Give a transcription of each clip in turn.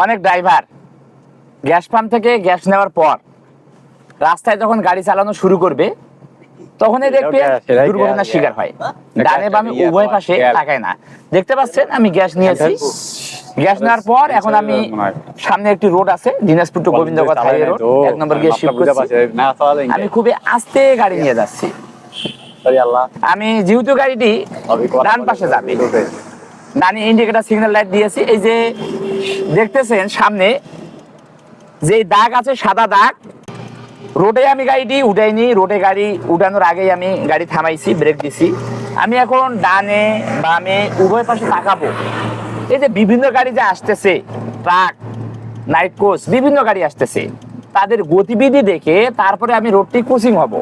অনেক driver gas pump থেকে gas নেওয়ার পর রাস্তায় যখন গাড়ি চালানো শুরু করবে তখনই দেখবে দুর্ঘটনার শিকার হয়। ডানে বামে উভয় পাশে। তাকায় না। দেখতে পাচ্ছেন আমি গ্যাস নিয়েছি। গ্যাস নেওয়ার পর এখন আমি সামনে একটি রোড আছে Dinajpur to Gobindaganj highway road এক নম্বর গিয়ে শিফট করছি। আমি খুবই আস্তে গাড়ি নিয়ে যাচ্ছি। আমি যেহেতু গাড়িটি ডান পাশে যাবে। ডানে ইন্ডিকেটার সিগন্যাল লাইট দিয়েছি। এই যে দেখতেছেন সামনে যে দাগ আছে, সাদা দাগ। রোডে আমি গাড়িটি উঠাইনি, রোডে গাড়ি উঠানোর আগেই আমি গাড়ি থামাইছি ব্রেক দিছি। আমি এখন ডানে বামে উভয় পাশে তাকাবো। এই যে বিভিন্ন গাড়ি যে আসতেছে, ট্রাক, নাইট কোচ, বিভিন্ন গাড়ি আসতেছে, তাদের গতিবিধি দেখে তারপরে আমি রোডটি ক্রসিং হব।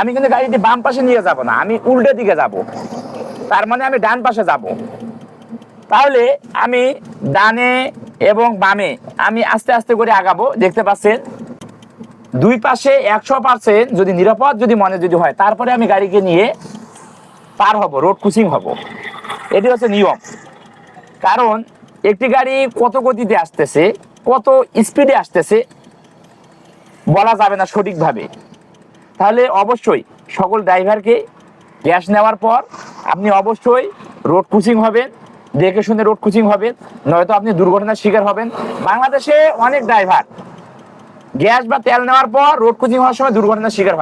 আমি কিন্তু গাড়িটি বাম পাশে নিয়ে যাব না, আমি উল্টো দিকে যাব। তার মানে আমি ডান পাশে যাব। তাহলে আমি ডানে এবং বামে, আমি আস্তে আস্তে করে আগাবো, দেখতে পাচ্ছেন? দুই পাশে একশো পার্সেন্ট যদি নিরাপদ, যদি মনে যদি হয়, তারপরে আমি গাড়িকে নিয়ে পার হব, রোড ক্রসিং হব। এটি হচ্ছে নিয়ম। কারণ একটি গাড়ি কত গতিতে আসতেছে, কত স্পিডে আসতেছে, বলা যাবে না সঠিকভাবে। তাহলে অবশ্যই সকল ড্রাইভারকে গ্যাস নেওয়ার পর আপনি অবশ্যই রোড ক্রসিং হবেন। দেখে শুনে রোড ক্রসিং হবে, নয়তো আপনি দুর্ঘটনার শিকার হবেন। বাংলাদেশে অনেক ড্রাইভার গ্যাস বা তেল নেওয়ার পর রোড ক্রসিং হওয়ার সময় দুর্ঘটনার শিকার হয়।